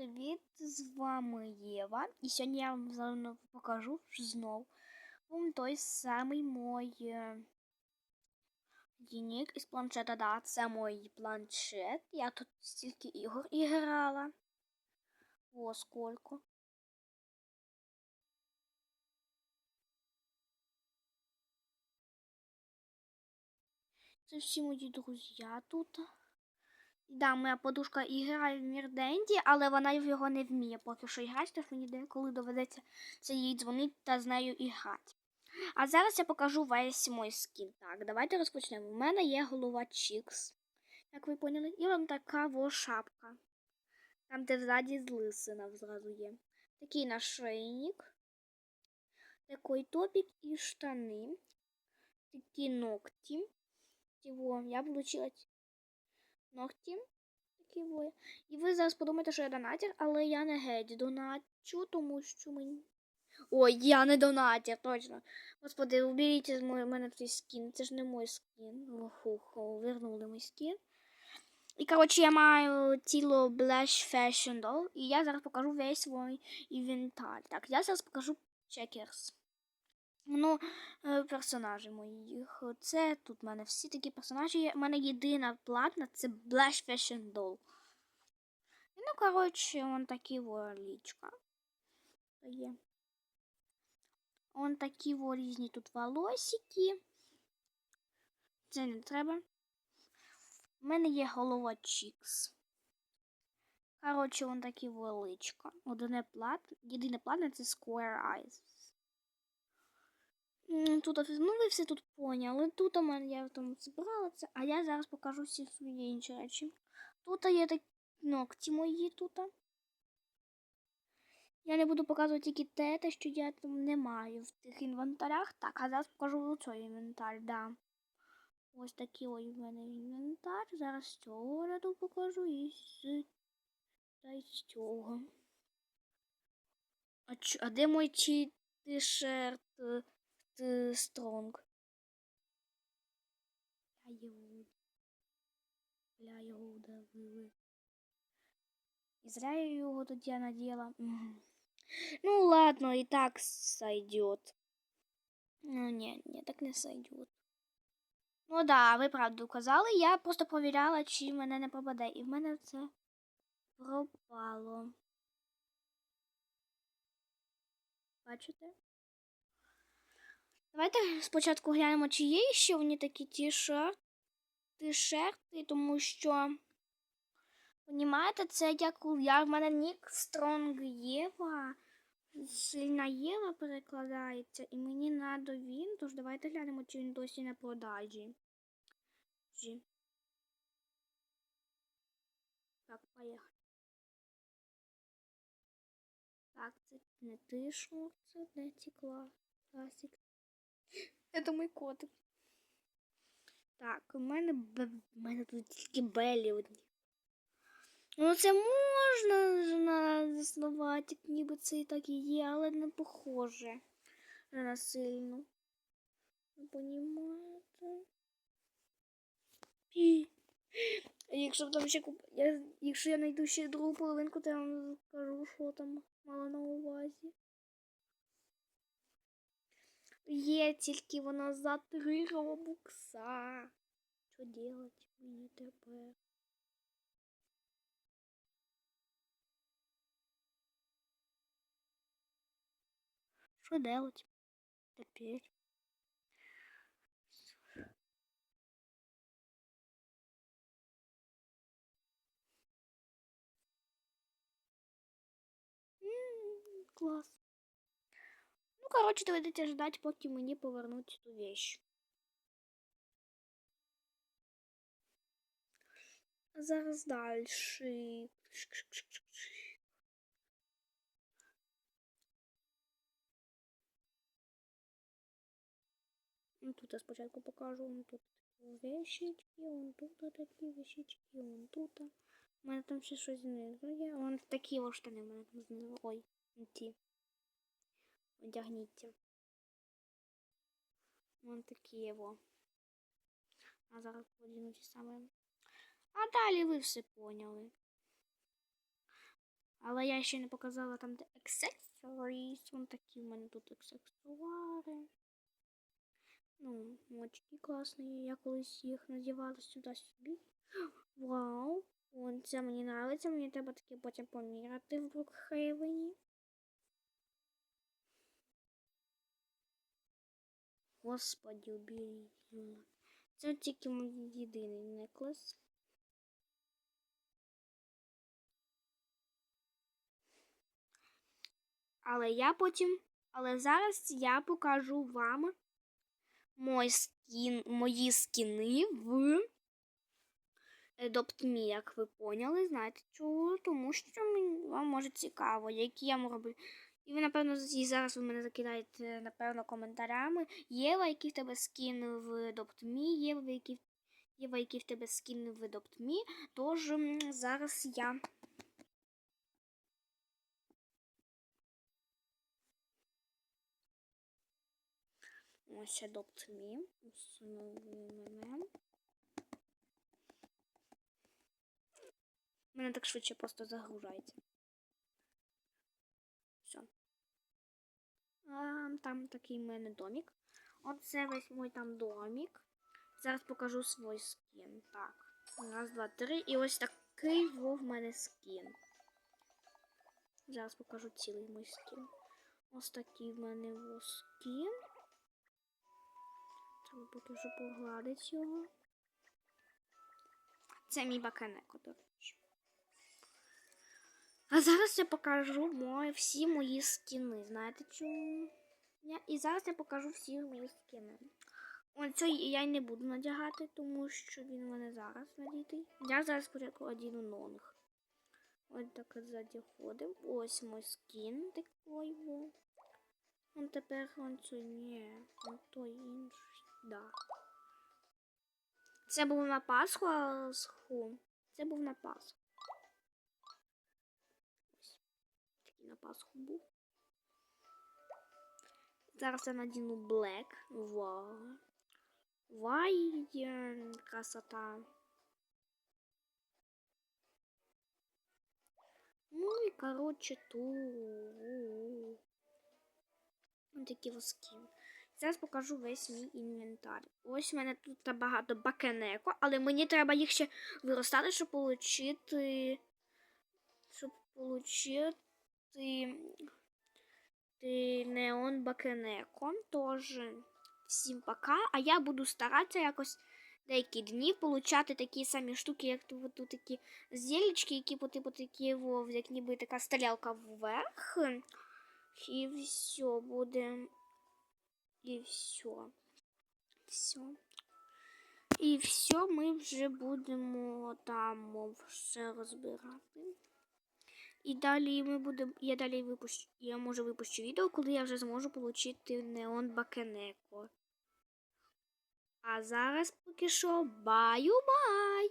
Привіт, з вами Єва. І сьогодні я вам покажу знов вам той самий мой е, дневник із планшета. Да, це мій планшет. Я тут стільки ігор і грала. О, скільки. Це всі мої друзі тут. Да, моя подушка і грає в Мірденді, але вона його не вміє поки що грати, тож мені деколи доведеться це їй дзвонити та з нею і грати. А зараз я покажу весь мой скін. Так, давайте розпочнемо. У мене є голова Чікс, як ви поняли, і вон така во шапка. Там, де ззаді злисина зразу є. Такий нашийник, такий топік і штани, такі ногті. Тіво, я получила ногті. Такі во. І ви зараз подумаєте, що я донатір, але я не геть доначу, тому що мені. Ой, я не донатір, точно. Господи, уберіть з мене цей скін. Це ж не мой скін. Охух, вернули мій скін. І, коротше, я маю тіло Blash Fashion Doll, і я зараз покажу весь свій інвентар. Так, я зараз покажу чекерс. Ну, е, персонажі моїх. Це тут в мене всі такі персонажі. У мене єдина платна це Blash Fashion Doll. Ну, коротше, он такі лічка. Є. Он такі во різні тут волосики. Це не треба. У мене є голова Чікс. Коротше, он такі величка. Одне плат. Єдине платне це Square Eyes. Тут, ну ви все тут поняли. Тут у мене я там збирала це, а я зараз покажу всі свої інші речі. Тут є такі ногті мої тут. Я не буду показувати тільки те, те, що я там не маю в тих інвентарях. Так, а зараз покажу цей інвентар, да. Ось такий ось в мене інвентар. Зараз з цього ряду покажу і з та й з цього. А, ч... а де мой чи тишерт стронг? Я його. Бля, його удавили. І зря я його тоді наділа. Ну ладно, и так сойдет. Ну, не, не, так не сойдет. Ну да, ви правду казали. Я просто провіряла, чи мене не попаде. І в мене це пропало. Бачите? Давайте спочатку глянемо, чи є ще вони такі ті-шерти, тому що. Понімаєте, це як я в мене нік Стронг Єва. Сильна Єва перекладається, і мені надо він, тож давайте глянемо, чи він досі на продажі. Так, поїхали. Так, це не тишу, це не текла. Класик. Це мій котик. Так, у мене, у мене тут тільки белі одні. Ну, це можна заснувати, ніби це і так і є, але не похоже на сильно. Не понімаєте? Якщо там ще куп... я... Якщо я знайду ще другу половинку, то я вам скажу, що там мало на увазі. Є тільки вона за три робукса. Що делать мені тепер? Что делать теперь? класс. Ну, короче, доведеться ждать, поки мені повернуть эту вещь. Зараз дальше. Ну, тут я спочатку покажу, вон тут вещички, вон тут такі вещички, вон тут. У мене там ще щось знизу є. Вон такі ось штани у мене там знизу. Ой, ті. Одягніться. Вон такі його. А зараз подіну ті саме. А далі ви все поняли. Але я ще не показала там, де accessories. Вон такі в мене тут аксесуари. Ну, очки класні. Я колись їх надівала сюди собі. Вау! Вон це мені подобається. Мені треба таке потім поміряти в Брукхейвені. Господи, уберіть. його. Це тільки мій єдиний неклес. Але я потім. Але зараз я покажу вам мой скін, мої скіни в Adopt Me, як ви поняли. Знаєте чого? Тому що вам може цікаво, які я роблю. І ви, напевно, і зараз ви мене закидаєте, напевно, коментарями. Єва, який в тебе скін в Me, Єва, який, Єва, який в тебе скін в Me. Тож зараз я. Ось Adopt Me. Установимо. Мене так швидше просто загружається. Все. А, там такий в мене домик. Оце весь мой там домик. Зараз покажу свій скін. Так. Раз, два, три. І ось такий в мене скін. Зараз покажу цілий мій скін. Ось такий в мене во скін. Треба поки що погладити його. Це мій баканеко, до речі. А зараз я покажу мої, всі мої скіни. Знаєте чому? Я, і зараз я покажу всі мої скіни. Оце я й не буду надягати, тому що він мене зараз надітий. Я зараз спочатку одіну нонг. Ось так ззаді ходив. Ось мій скін такий. во. Он тепер он це ні, он той інший. Да. Це був на Пасху. Це був на Пасху. Ось. Такий на Пасху був. Зараз я надіну Black. Вау. Вай, е, красота. Ну і коротше ту. Ось такі воски. Зараз покажу весь мій інвентар. Ось у мене тут багато бакенеко, але мені треба їх ще виростати, щоб отримати. Щоб отримати неон бакенеко. Тож, всім пока. А я буду старатися якось деякі дні получати такі самі штуки, як тут, такі зілечки, які по типу такі, як ніби така стрілка вверх. І все буде. І все. Все. І все, ми вже будемо там все розбирати. І далі ми будемо. Я далі випущу. Я можу випущу відео, коли я вже зможу отримати неон бакенеко. А зараз поки що баю-бай!